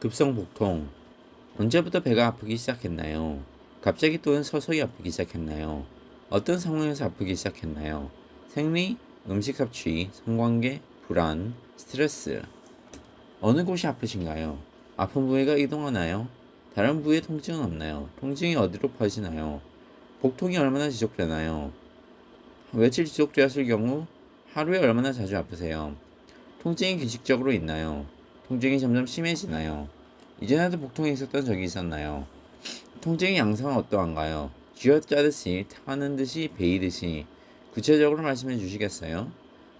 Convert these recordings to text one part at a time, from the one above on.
급성 복통. 언제부터 배가 아프기 시작했나요? 갑자기 또는 서서히 아프기 시작했나요? 어떤 상황에서 아프기 시작했나요? 생리, 음식 섭취, 성관계, 불안, 스트레스. 어느 곳이 아프신가요? 아픈 부위가 이동하나요? 다른 부위에 통증은 없나요? 통증이 어디로 퍼지나요? 복통이 얼마나 지속되나요? 며칠 지속되었을 경우 하루에 얼마나 자주 아프세요? 통증이 규칙적으로 있나요? 통증이 점점 심해지나요? 이전에도 복통이 있었던 적이 있었나요? 통증의 양상은 어떠한가요? 쥐어짜듯이, 타는 듯이, 베이듯이 구체적으로 말씀해 주시겠어요?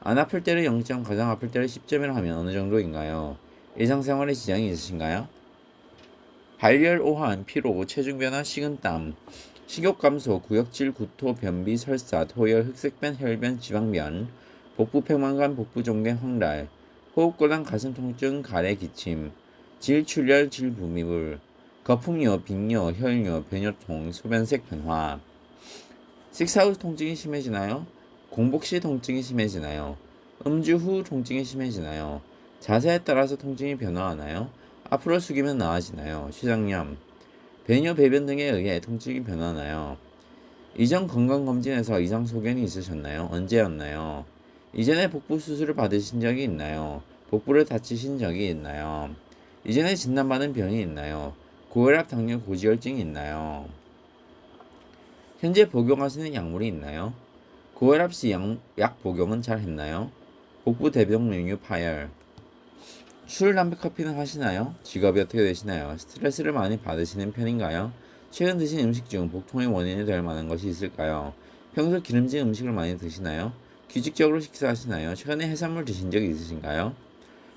안 아플 때를 0점, 가장 아플 때를 10점이라 하면 어느 정도인가요? 일상생활에 지장이 있으신가요? 발열, 오한, 피로, 체중 변화, 식은땀, 식욕 감소, 구역질, 구토, 변비, 설사, 토열, 흑색변, 혈변, 지방변, 복부 팽만감, 복부 종괴, 황달, 호흡곤란, 가슴 통증, 가래, 기침, 질, 출혈, 질, 부미불, 거품요, 빈뇨, 혈뇨, 변뇨통, 소변색 변화. 식사 후 통증이 심해지나요? 공복 시 통증이 심해지나요? 음주 후 통증이 심해지나요? 자세에 따라서 통증이 변화하나요? 앞으로 숙이면 나아지나요? 시장염, 배뇨, 배변 등에 의해 통증이 변하나요? 이전 건강검진에서 이상 소견이 있으셨나요? 언제였나요? 이전에 복부 수술을 받으신 적이 있나요? 복부를 다치신 적이 있나요? 이전에 진단받은 병이 있나요? 고혈압, 당뇨, 고지혈증이 있나요? 현재 복용하시는 약물이 있나요? 고혈압 시 약 복용은 잘 했나요? 복부 대변 메뉴 파열. 술, 담배, 커피는 하시나요? 직업이 어떻게 되시나요? 스트레스를 많이 받으시는 편인가요? 최근 드신 음식 중 복통의 원인이 될 만한 것이 있을까요? 평소 기름진 음식을 많이 드시나요? 규칙적으로 식사하시나요? 최근에 해산물 드신 적이 있으신가요?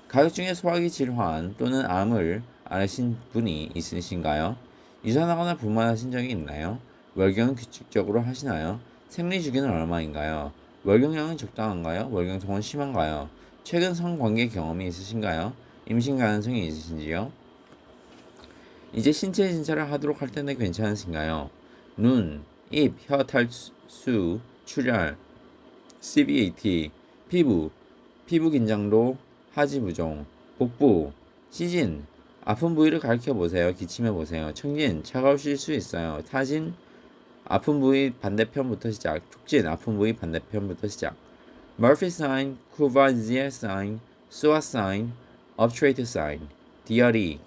가족 중에 소화기 질환 또는 암을 앓으신 분이 있으신가요? 유산하거나 분만하신 적이 있나요? 월경은 규칙적으로 하시나요? 생리 주기는 얼마인가요? 월경량은 적당한가요? 월경통은 심한가요? 최근 성관계 경험이 있으신가요? 임신 가능성이 있으신지요? 이제 신체 진찰을 하도록 할 텐데 괜찮으신가요? 눈, 입, 혀 탈수, 출혈, CBAT, 피부, 피부 긴장도, 하지 부종, 복부, 시진, 아픈 부위를 가리켜 보세요. 기침해 보세요. 청진, 차가우실 수 있어요. 타진, 아픈 부위 반대편부터 시작. 촉진, 아픈 부위 반대편부터 시작. Murphy sign, Courvoisier sign, Sua sign, Obturator sign, DRE.